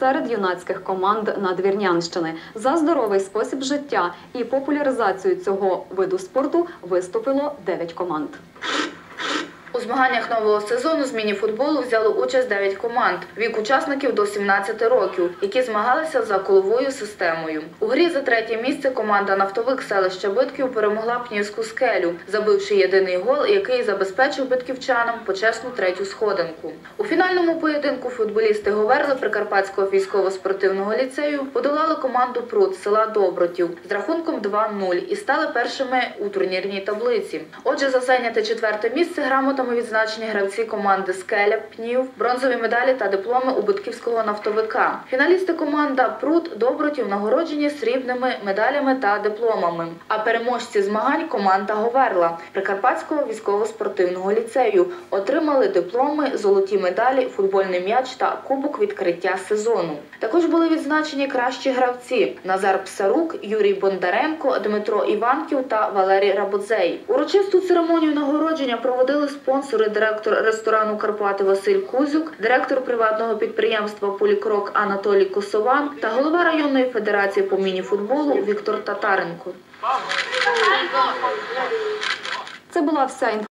серед юнацьких команд Надвірнянщини. За здоровий спосіб життя і популяризацію цього виду спорту виступило 9 команд. У змаганнях нового сезону з міні-футболу взяли участь 9 команд вік учасників до 17 років, які змагалися за коловою системою. У грі за третє місце команда нафтовик селища Битків перемогла Пнівську скелю, забивши єдиний гол, який забезпечив битківчанам почесну третю сходинку. У фінальному поєдинку футболісти Говерли Прикарпатського військово-спортивного ліцею подолали команду Пруд села Добротів з рахунком 2-0 і стали першими у турнірній таблиці. Отже, за зайняте четверте місце грамотами відзначені гравці команди Скеля, Пнів, бронзові медалі та дипломи у Битківського нафтовика. Фіналісти команда Пруд Добротів нагороджені срібними медалями та дипломами. А переможці змагань команда Говерла Прикарпатського військово-спортивного ліцею отримали дипломи, золоті медалі, футбольний м'яч та кубок відкриття сезону. Також були відзначені кращі гравці Назар Псарук, Юрій Бондаренко, Дмитро Іванків та Валерій Рабодзей. Урочисту церемонію нагородження проводили спонсори директор ресторану Карпати Василь Кузюк, директор приватного підприємства Полікрок Анатолій Косован та голова районної федерації по міні-футболу Віктор Татаренко. Це була вся інформація.